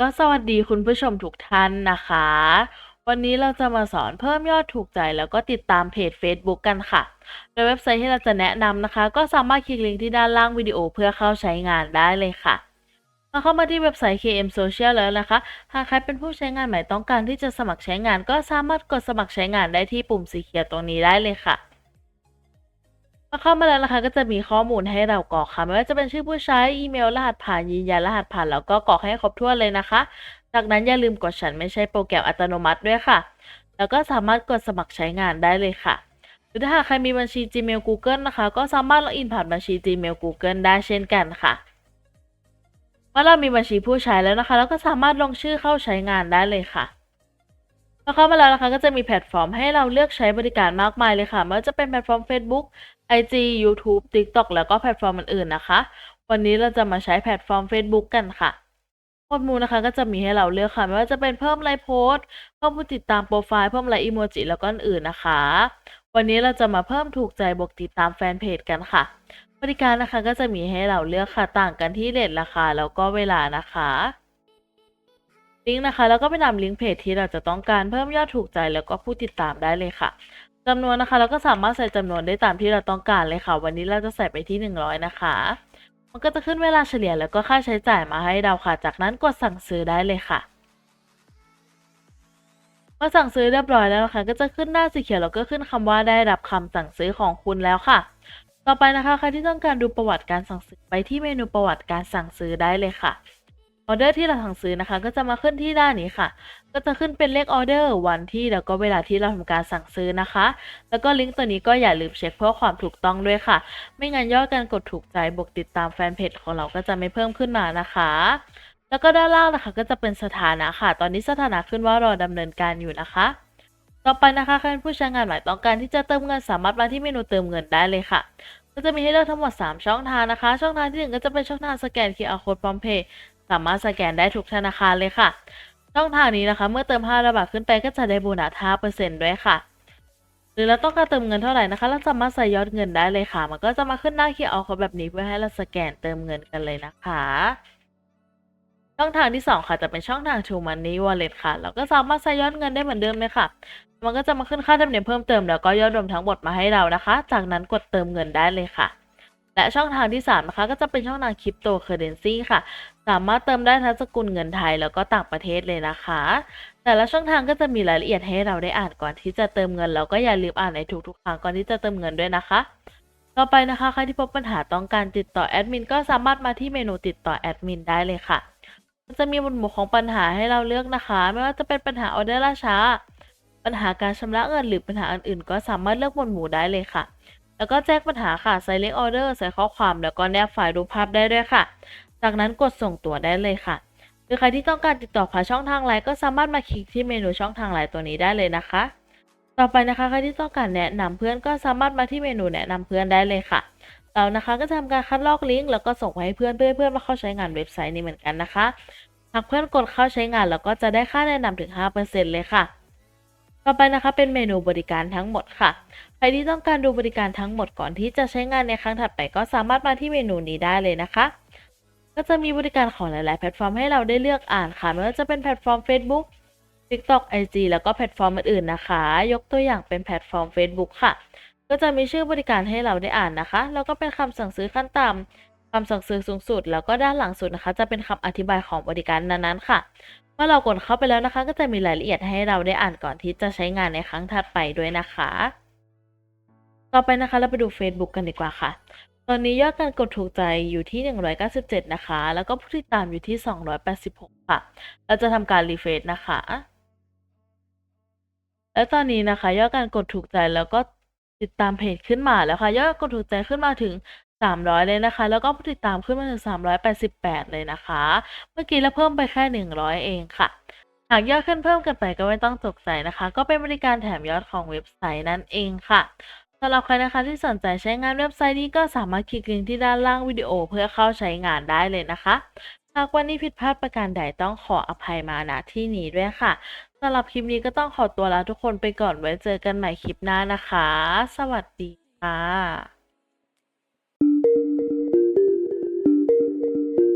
ก็สวัสดีคุณผู้ชมทุกท่านนะคะ วันนี้เราจะมาสอนเพิ่มยอดถูกใจแล้วก็ติดตามเพจ Facebook กันค่ะ โดยเว็บไซต์ที่เราจะแนะนำนะคะ ก็สามารถคลิกลิงก์ที่ด้านล่างวิดีโอเพื่อเข้าใช้งานได้เลยค่ะพอเข้ามาที่เว็บไซต์ KM Social แล้วนะคะ หากใครเป็นผู้ใช้งานใหม่ต้องการที่จะสมัครใช้งาน ก็สามารถกดสมัครใช้งานได้ที่ปุ่มสีเขียวตรงนี้ได้เลยค่ะ พอเข้ามาแล้วนะคะก็จะมีข้อมูลให้เรากรอกค่ะไม่ว่าจะเป็นชื่อผู้ใช้อีเมลรหัสผ่านยืนยันรหัสผ่านแล้วก็กรอกให้ครบถ้วนเลยนะคะ จากนั้นอย่าลืมกดฉันไม่ใช่โปรแกรมอัตโนมัติด้วยค่ะ แล้วก็สามารถกดสมัครใช้งานได้เลยค่ะ หรือถ้าหากใครมีบัญชี Gmail Google นะคะ ก็สามารถล็อกอินผ่านบัญชี Gmail Google ได้เช่นกันค่ะเมื่อเรามีบัญชีผู้ใช้แล้วนะคะ เราก็สามารถลงชื่อเข้าใช้งานได้เลยค่ะพอเข้ามาแล้วนะคะก็จะมีแพลตฟอร์มให้เราเลือกใช้บริการมากมายเลยค่ะไม่ว่าจะเป็นแพลตฟอร์ม Facebook IG YouTube TikTok แล้วก็แพลตฟอร์มอื่นๆนะคะ วันนี้เราจะมาใช้แพลตฟอร์ม Facebook กันค่ะหมวดหมู่นะคะก็จะมีให้เราเลือกค่ะ ไม่ว่าจะเป็นเพิ่มไลค์โพสเพิ่มผู้ติดตามโปรไฟล์เพิ่มไลค์อีโมจิแล้วก็อื่นๆนะคะ วันนี้เราจะมาเพิ่มถูกใจบวกติดตามแฟนเพจกันค่ะ บริการนะคะก็จะมีให้เราเลือกค่ะต่างกันที่เรทราคาแล้วก็เวลานะคะลิงก์นะคะแล้วก็ไปนำลิงก์เพจที่เราจะต้องการเพิ่มยอดถูกใจแล้วก็ผู้ติดตามได้เลยค่ะ จำนวนนะคะเราก็สามารถใส่จำนวนได้ตามที่เราต้องการเลยค่ะ วันนี้เราจะใส่ไปที่ 100 นะคะ มันก็จะขึ้นเวลาเฉลี่ยแล้วก็ค่าใช้จ่ายมาให้เราค่ะ จากนั้นกดสั่งซื้อได้เลยค่ะเมื่อสั่งซื้อเรียบร้อยแล้วนะคะก็จะขึ้นหน้าสีเขียวแล้วก็ขึ้นคำว่าได้รับคำสั่งซื้อของคุณแล้วค่ะ ต่อไปนะคะใครที่ต้องการดูประวัติการสั่งซื้อไปที่เมนูประวัติการสั่งซื้อได้เลยค่ะ ออเดอร์ที่เราสั่งซื้อนะคะ ก็จะมาขึ้นที่ด้านนี้ค่ะ ก็จะขึ้นเป็นเลขออเดอร์วันที่แล้วก็เวลาที่เราทำการสั่งซื้อนะคะ แล้วก็ลิงก์ตัวนี้ก็อย่าลืมเช็คเพื่อความถูกต้องด้วยค่ะ ไม่งั้นยอดการกดถูกใจบวกติดตามแฟนเพจของเราก็จะไม่เพิ่มขึ้นมานะคะ แล้วก็ด้านล่างนะคะ ก็จะเป็นสถานะค่ะ ตอนนี้สถานะขึ้นว่ารอดำเนินการอยู่นะคะต่อไปนะคะครเป็นผู้ใช้งานหม่ต้องการที่จะเติมเงินสามารถมาที่เมนูเติมเงินได้เลยค่ะ ก็จะมีให้เลือกทั้งหมด 3 ช่องทางนะคะ ช่องทางที่ 1 ก็จะเป็นช่องทางสแกน QR Code พร้อมเพย์ สามารถสแกนได้ทุกธนาคารเลยค่ะ ช่องทางนี้นะคะ เมื่อเติม5บาทขึ้นไปก็จะได้โบนัส5%ด้วยค่ะ หรือเราต้องการเติมเงินเท่าไหร่นะคะเราสามารถใส่ยอดเงินได้เลยค่ะ มันก็จะมาขึ้นหน้า QR Code แบบนี้เพื่อให้เราสแกนเติมเงินกันเลยนะคะช่องทางที่ 2 ค่ะจะเป็นช่องทาง True Money Wallet ค่ะ เราก็สามารถใส่ยอดเงินได้เหมือนเดิมเลยค่ะ มันก็จะมาขึ้นค่าธรรมเนียมเพิ่มเติมแล้วก็ยอดรวมทั้งหมดมาให้เรานะคะ จากนั้นกดเติมเงินได้เลยค่ะ และช่องทางที่ 3 นะคะ ก็จะเป็นช่องทางคริปโตเคอเรนซีค่ะ สามารถเติมได้ทั้งสกุลเงินไทยแล้วก็ต่างประเทศเลยนะคะ แต่ละช่องทางก็จะมีรายละเอียดให้เราได้อ่านก่อนที่จะเติมเงินแล้วก็อย่าลืมอ่านในทุกๆครั้งก่อนที่จะเติมเงินด้วยนะคะ ต่อไปนะคะใครที่พบปัญหาต้องการติดต่อแอดมินก็สามารถมาที่เมนูติดต่อแอดมินได้เลยค่ะมันจะมีบนหมู่ของปัญหาให้เราเลือกนะคะ ไม่ว่าจะเป็นปัญหาออเดอร์ล่าช้า ปัญหาการชำระเงินหรือปัญหาอื่นๆ ก็สามารถเลือกบนหมู่ได้เลยค่ะ แล้วก็แจ้งปัญหาค่ะ ใส่เลขออเดอร์ใส่ข้อความแล้วก็แนบไฟล์รูปภาพได้ด้วยค่ะ จากนั้นกดส่งตัวได้เลยค่ะ หรือใครที่ต้องการติดต่อผ่านช่องทางไลน์ก็สามารถมาคลิกที่เมนูช่องทางไลน์ตัวนี้ได้เลยนะคะ ต่อไปนะคะใครที่ต้องการแนะนำเพื่อนก็สามารถมาที่เมนูแนะนำเพื่อนได้เลยค่ะ เรานะคะก็จะทำการคัดลอกลิงก์แล้วก็ส่งไปให้เพื่อนเพื่อเพื่อนมาเข้าใช้งานเว็บไซต์นี้เหมือนกันนะคะหากเพื่อนกดเข้าใช้งานแล้วก็จะได้ค่าแนะนำถึง 5%เลยค่ะ ต่อไปนะคะเป็นเมนูบริการทั้งหมดค่ะ ใครที่ต้องการดูบริการทั้งหมดก่อนที่จะใช้งานในครั้งถัดไปก็สามารถมาที่เมนูนี้ได้เลยนะคะ ก็จะมีบริการของหลาย ๆ แพลตฟอร์มให้เราได้เลือกอ่านค่ะ ไม่ว่าจะเป็นแพลตฟอร์ม Facebook TikTok IG แล้วก็แพลตฟอร์มอื่น ๆ นะคะ ยกตัวอย่างเป็นแพลตฟอร์ม Facebook ค่ะ ก็จะมีชื่อบริการให้เราได้อ่านนะคะ แล้วก็เป็นคำสั่งซื้อขั้นต่ำคำสั่งซื้อสูงสุด แล้วก็ด้านหลังสุดนะคะ จะเป็นคำอธิบายของบริการนั้น ๆ ค่ะ เมื่อเรากดเข้าไปแล้วนะคะ ก็จะมีรายละเอียดให้เราได้อ่านก่อนที่จะใช้งานในครั้งถัดไปด้วยนะคะ ต่อไปนะคะเราไปดู Facebook กันดีกว่าค่ะ ตอนนี้ยอดการกดถูกใจอยู่ที่ 197 นะคะ แล้วก็ผู้ติดตามอยู่ที่ 286 ค่ะ เราจะทำการรีเฟรชนะคะ และตอนนี้นะคะ ยอดการกดถูกใจแล้วก็ติดตามเพจขึ้นมาแล้วค่ะ ยอดกดถูกใจขึ้นมาถึง300 เลยนะคะ แล้วก็ผู้ติดตามขึ้นมาถึง 388 เลยนะคะ เมื่อกี้เราเพิ่มไปแค่ 100 เองค่ะ หากยอดขึ้นเพิ่มกันไปก็ไม่ต้องตกใจนะคะ ก็เป็นบริการแถมยอดของเว็บไซต์นั่นเองค่ะสำหรับใครนะคะที่สนใจใช้งานเว็บไซต์นี้ก็สามารถคลิกลิงก์ที่ด้านล่างวิดีโอเพื่อเข้าใช้งานได้เลยนะคะ หากวันนี้ผิดพลาดประการใดต้องขออภัยมาณที่นี้ด้วยค่ะสำหรับคลิปนี้ก็ต้องขอตัวลาทุกคนไปก่อนไว้เจอกันใหม่คลิปหน้านะคะ สวัสดีค่ะ